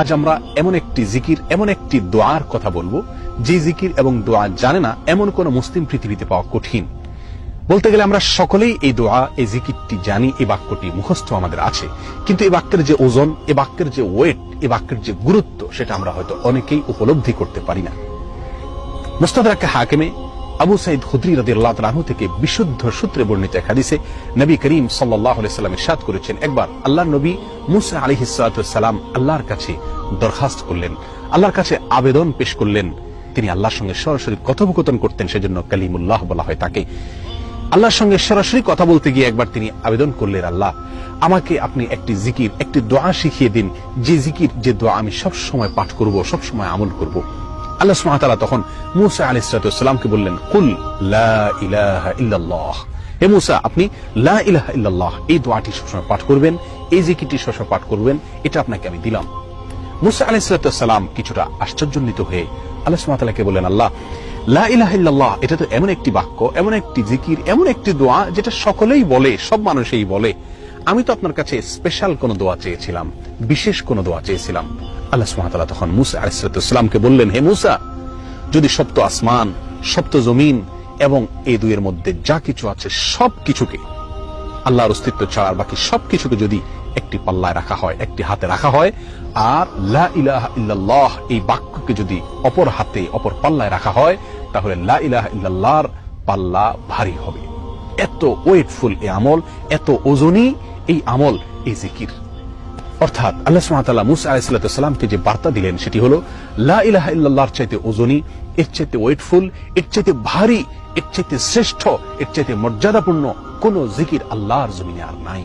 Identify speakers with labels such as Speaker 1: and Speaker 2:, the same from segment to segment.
Speaker 1: আজ আমরা এমন একটি জিকির, এমন একটি দোয়ার কথা বলব। যে জিকির এবং দোয়া জানে না এমন কোন মুসলিম পৃথিবীতে পাওয়া কঠিন। বলতে গেলে আমরা সকলেই এই দোয়া, এই জিকিরটি জানি এই বাক্যটি মুখস্থ আমাদের আছে। কিন্তু এই বাক্যের যে ওজন, এ বাক্যের যে ওয়েট এ বাক্যের যে গুরুত্ব, সেটা আমরা হয়তো অনেকেই উপলব্ধি করতে পারি না। মুস্তাদাকে হাকিমে আবু সাইদ খুদ্রি রদি আল্লাহ তালাহু থেকে বিশুদ্ধ সূত্রে বর্ণিত এক হাদিসে নবী করিম সাল্লাহ সাল্লাম ইরশাদ করেছেন, একবার আল্লাহ নবী মুসা আলী সালাম আল্লাহর কাছে দরখাস্ত করলেন, আল্লাহর কাছে আবেদন পেশ করলেন। তিনি আল্লাহর সঙ্গে সরাসরি কথোপকথন করতেন, সেজন্য কালিমুল্লাহ বলা হয় তাকে। আল্লাহর সঙ্গে সরাসরি কথা বলতে গিয়ে একবার তিনি আবেদন করলেন, আল্লাহ, আমাকে আপনি একটি জিকির, একটি দোয়া শিখিয়ে দিন। যে জিকির, যে দোয়া আমি সব সময় পাঠ করব, সব সময় আমল করব। আল্লাহ সুবহানাহু তখন মুসা সালামকে বললেন, কুল লা হে মুসা, আপনি লা ইলাহা ইল্লাল্লাহ, এই দোয়াটি সবসময় পাঠ করবেন, এই জিকিরটি সবসময় পাঠ করবেন, এটা আপনাকে আমি দিলাম। মুসা আলাইহিস সালাম কিছুটা আশ্চর্যান্বিত হয়ে আল্লাহ সুবহানাহু তাআলাকে বললেন, আল্লাহ, লা ইলাহা ইল্লাল্লাহ, এটা তো এমন একটি বাক্য, এমন একটি জিকির, এমন একটি দোয়া যেটা সকলেই বলে, সব মানুষই বলে। আমি তো আপনার কাছে স্পেশাল কোন দোয়া চেয়েছিলাম, বিশেষ কোন দোয়া চেয়েছিলাম। আল্লাহ সুবহানাহু তখন মুসা আলাইহিসসালামকে বললেন, হে মুসা, যদি সপ্ত আসমান, সপ্ত জমিন এবং এই দুইয়ের মধ্যে যা কিছু আছে সব কিছুকে আল্লাহর অস্তিত্ব ছাড়া আর বাকি সবকিছুকে যদি একটি পাল্লায় রাখা হয়, একটি হাতে রাখা হয়, আর লা ইলাহা এই বাক্যকে যদি অপর হাতে, অপর পাল্লায় রাখা হয়, তাহলে লা ইলাহা ইল্লাল্লাহর পাল্লা ভারী হবে। এত ওয়েটফুল এই আমল, এত ওজনই এই আমল, এই জিকির। অর্থাৎ আল্লাহ সুমাতাল্লাহ মুসা আলাইহিস সালামকে যে বার্তা দিলেন সেটি হল, লা ইলাহা ইল্লাল্লাহর চাইতে ওজনী, এর চাইতে ওয়েটফুল, এর চাইতে ভারী, এর চাইতে শ্রেষ্ঠ, এর চাইতে মর্যাদাপূর্ণ কোন জিকির আল্লাহর জমিনে আর নাই।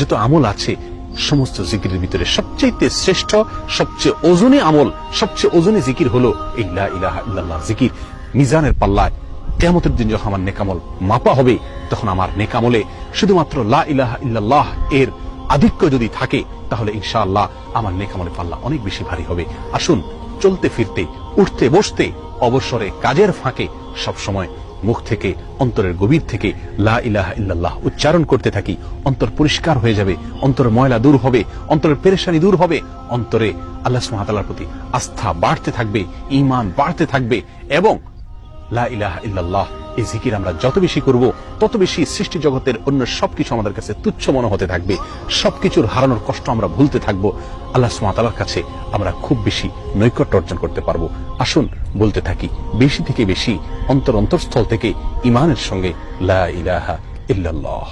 Speaker 1: যত আমল আছে, সমস্ত জিকিরের ভিতরে সবচেয়ে শ্রেষ্ঠ, সবচেয়ে ওজনী আমল, সবচেয়ে ওজনী জিকির হলো জিকির। মিজানের পাল্লায় কেমতের দিন যখন আমার নেকামল মাপা হবে, তখন আমার নেকামলে শুধুমাত্র লা ইলাহা ইল্লাল্লাহ এর আধিক্য যদি থাকে, তাহলে ইনশাআল্লাহ আমার নেকামলে পাল্লা অনেক বেশি ভারী হবে। আসুন, চলতে ফিরতে, উঠতে বসতে, অবসরে কাজের ফাঁকে সব সময় মুখ থেকে, অন্তরের গভীর থেকে লা ইলাহা ইল্লাল্লাহ উচ্চারণ করতে থাকি। অন্তর পরিষ্কার হয়ে যাবে অন্তরের ময়লা দূর হবে, অন্তরের পেরেশানি দূর হবে। অন্তরে আল্লাহ সুমাতালার প্রতি আস্থা বাড়তে থাকবে ইমান বাড়তে থাকবে এবং লা ইলাহা ইল্লাল্লাহ এই জিকির আমরা যত বেশি করব, তত বেশি সৃষ্টি জগতের অন্য সবকিছু আমাদের কাছে তুচ্ছ মনে হতে থাকবে। সবকিছুর হারানোর কষ্ট আমরা ভুলতে থাকব। আল্লাহ সুমাতালার কাছে আমরা খুব বেশি নৈকট্য অর্জন করতে পারব। আসুন বলতে থাকি, বেশি থেকে বেশি অন্তর অন্তরস্থল থেকে ইমানের সঙ্গে লা ইলাহা ইল্লাল্লাহ।